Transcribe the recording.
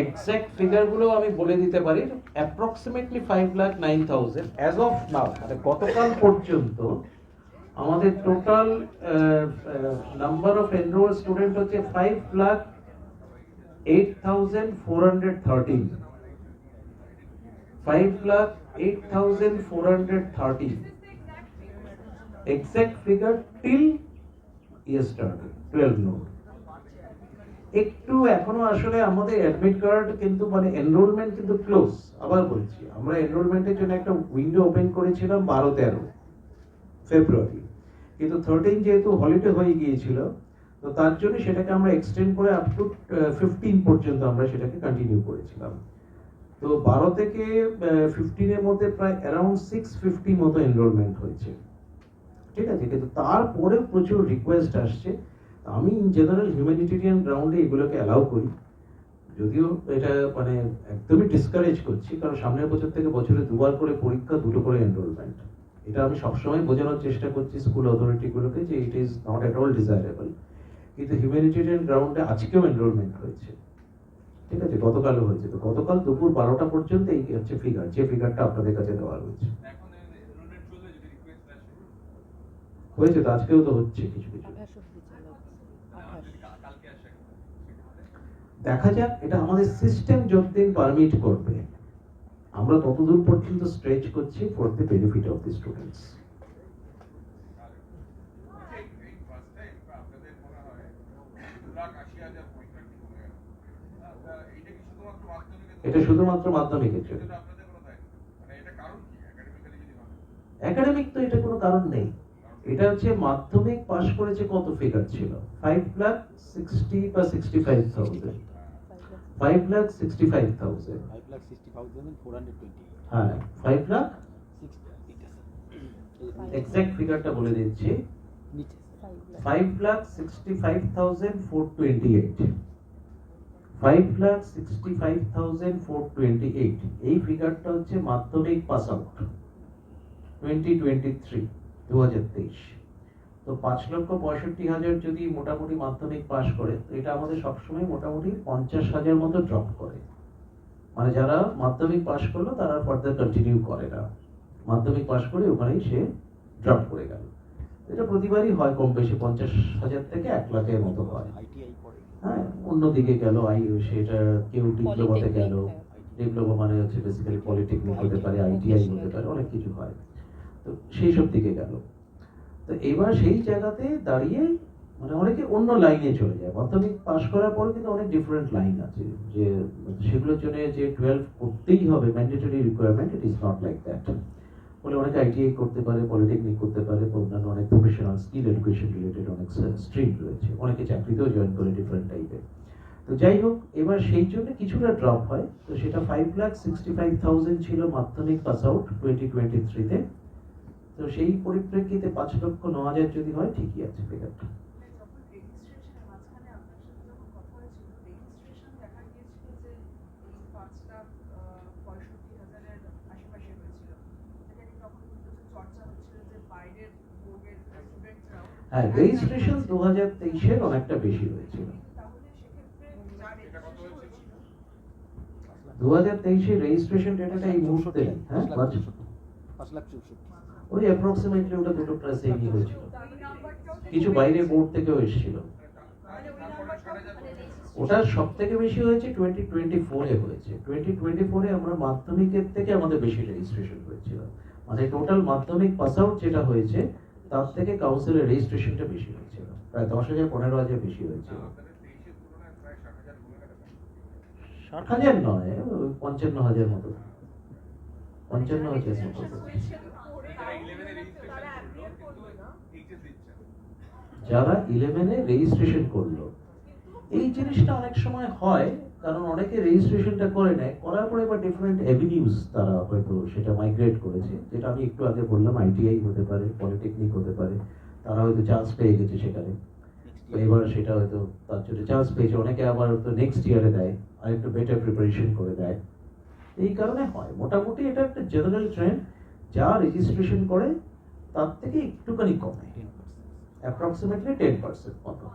Exact ফিগারগুলো আমি বলে দিতে পারি approximately five lakh nine thousand as of now মানে গতকাল পর্যন্ত আমাদের total number of enrol student হচ্ছে five lakh eight thousand four hundred thirteen five lakh eight thousand four hundred thirteen exact figure till yesterday 12 noon একটু এখনও আসলে আমাদের admit card কিন্তু মানে এনরোলমেন্ট কিন্তু ক্লোজ আবার বলছি, আমরা এনরোলমেন্টের জন্য একটা উইন্ডো ওপেন করেছিলাম বারো তেরো ফেব্রুয়ারি কিন্তু থার্টিন যেহেতু হলিডে হয়ে গিয়েছিল, তো তার জন্য সেটাকে আমরা এক্সটেন্ড করে আপ টু ফিফটিন পর্যন্ত আমরা সেটাকে কন্টিনিউ করেছিলাম। তো বারো থেকে ফিফটিনের মধ্যে প্রায় অ্যারাউন্ড সিক্স ফিফটি মতো এনরোলমেন্ট হয়েছে। ঠিক আছে? কিন্তু তারপরে প্রচুর রিকোয়েস্ট আসছে। আমি ইন জেনারেল হিউম্যানিটেরিয়ান গ্রাউন্ডে এগুলোকে অ্যালাউ করি। যদিও এটা মানে একদমই ডিসকারেজ করছি, কারণ সামনের বছর থেকে বছরে দুবার করে পরীক্ষা, দুটো করে এনরোলমেন্ট এটা আমি সবসময় বোঝানোর চেষ্টা করছি স্কুল অথরিটিগুলোকে যে it is not at all desirable কিন্তু হিউম্যানিটেরিয়ান গ্রাউন্ডে আজকেও এনরোলমেন্ট হয়েছে। ঠিক আছে, গতকালও হয়েছে। তো গতকাল দুপুর বারোটা পর্যন্ত এই হচ্ছে ফিগার যে ফিগারটা আপনাদের কাছে দেওয়া রয়েছে এখন এনরোলমেন্ট চলবে যদি রিকোয়েস্ট আসে হয়েছে তো আজকেও তো হচ্ছে কিছু কিছু। দেখা যাক এটা আমাদের সিস্টেম যতদিন পারমিট করবে। আমরা ততদূর পর্যন্ত স্ট্রেচ করছি for the benefit of the students এটা শুধুমাত্র মাধ্যমিকের জন্য। একাডেমিক তো এটা কোনো কারণ নেই। এটা হচ্ছে মাধ্যমিক পাশ করেছে কত ফিগার ছিল? ফাইভ লাখ সিক্সটি বা sixty five thousand five lakh sixty five thousand hundred হ্যাঁ ফাইভ লাখ এক্সাক্ট ফিগারটা বলে দিচ্ছি। Five lakh sixty five thousand four twenty eight five lakh sixty five thousand four twenty eight এই ফিগারটা হচ্ছে Madhyamik pass out twenty twenty three দু হাজার তেইশ। তো পাঁচ লক্ষ পঁয়ষট্টি হাজার যদি মোটামুটি মাধ্যমিক পাস করে তো এটা আমাদের সবসময় মোটামুটি পঞ্চাশ হাজার মতো ড্রপ করে। মানে যারা মাধ্যমিক পাস করল তারা ফার্দার কন্টিনিউ করে না। মাধ্যমিক পাস করে ওখানেই সে ড্রপ করে গেল। এটা প্রতিবারই হয় কম বেশি পঞ্চাশ হাজার থেকে এক লাখের মতো হয়। হ্যাঁ অন্যদিকে গেল আই সেটা কেউ ডিপ্লোমাতে গেল। ডিপ্লোমা মানে হচ্ছে বেসিক্যালি পলিটেকনিক হতে পারে আইটিআই হতে পারে অনেক কিছু হয়। তো সেই সব দিকে গেল। তো এবার সেই জায়গাতে দাঁড়িয়ে মানে অনেকে অন্য লাইনে চলে যায়। মাধ্যমিক পাশ করার পরে কিন্তু অনেক ডিফারেন্ট লাইন আছে যে সেগুলোর জন্য যে টুয়েলভ করতেই হবে mandatory requirement it is not like that বলে অনেকে আইটিআই করতে পারে পলিটেকনিক করতে পারে অন্যান্য অনেক প্রফেশনাল স্কিল এডুকেশন রিলেটেড অনেক স্ট্রিম রয়েছে। অনেকে চাকরিতেও জয়েন করে ডিফারেন্ট টাইপের তো যাই হোক, এবার সেই জন্য কিছুটা ড্রপ হয়। তো সেটা five lakh sixty five thousand ছিল Madhyamik pass out twenty twenty থ্রিতে তো সেই পরিপ্রেক্ষিতে পাঁচ লক্ষ ন হাজার যদি হয় ঠিকই আছে ফিগারটা যখন রেজিস্ট্রেশনের মাঝখানে আপনার সাথে যখন কথা হয়েছিল রেজিস্ট্রেশন হ্যাঁ রেজিস্ট্রেশন দু হাজার তেইশের অনেকটা বেশি হয়েছিল। তাহলে সেক্ষেত্রে যা এটা কত রেজিস্ট্রেশন হয়েছিল? হয়েছিল? দু হাজার তেইশের রেজিস্ট্রেশন ডেটাটা এই মুহূর্তে হ্যাঁ পাঁচ লাখ চৌষট্টি। ওই অ্যাপ্রক্সিমেটলি ওটা দুটো প্রায় সেমই হয়েছিল। কিছু বাইরে বোর্ড থেকেও এসেছিল। ওটা সব থেকে বেশি হয়েছে টোয়েন্টি টোয়েন্টি ফোরে হয়েছে। টোয়েন্টি টোয়েন্টি ফোরে আমরা মাধ্যমিকের থেকে আমাদের বেশি রেজিস্ট্রেশন হয়েছিল। মানে টোটাল মাধ্যমিক পাস আউট যেটা হয়েছে, তার থেকে কাউন্সিলের রেজিস্ট্রেশনটা বেশি হয়েছিল। প্রায় দশ হাজার পনেরো হাজার বেশি হয়েছিল। ষাট হাজার নয় পঞ্চান্ন হাজার মতো। পঞ্চান্ন হাজার মতো। যারা ইলেভেনে রেজিস্ট্রেশন করল, এই জিনিসটা অনেক সময় হয়, কারণ অনেকে রেজিস্ট্রেশনটা করে নেয়, করার পরে এবার ডিফারেন্ট অ্যাভিনিউজ তারা হয়তো সেটা মাইগ্রেট করেছে, যেটা আমি একটু আগে বললাম আইটিআই হতে পারে পলিটেকনিক হতে পারে, তারা হয়তো চান্স পেয়ে গেছে সেখানে। তো এবার সেটা হয়তো তার জন্য চান্স পেয়েছে, অনেকে আবার হয়তো নেক্সট ইয়ারে দেয় আর একটু বেটার প্রিপারেশন করে দেয়। এই কারণে হয়। মোটামুটি এটা একটা জেনারেল ট্রেন্ড যা রেজিস্ট্রেশন করে তার থেকে একটুখানি কমে 10%. অ্যাপ্রক্সিমেটলি টেন পার্সেন্ট মতো